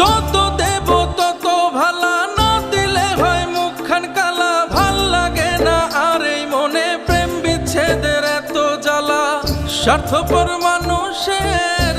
যত দেব তত ভালা না দিলে হয় মুখখান কালা। ভালো লাগে না আর এই মনে প্রেম বিচ্ছেদের এত জ্বালা। স্বার্থপর মানুষের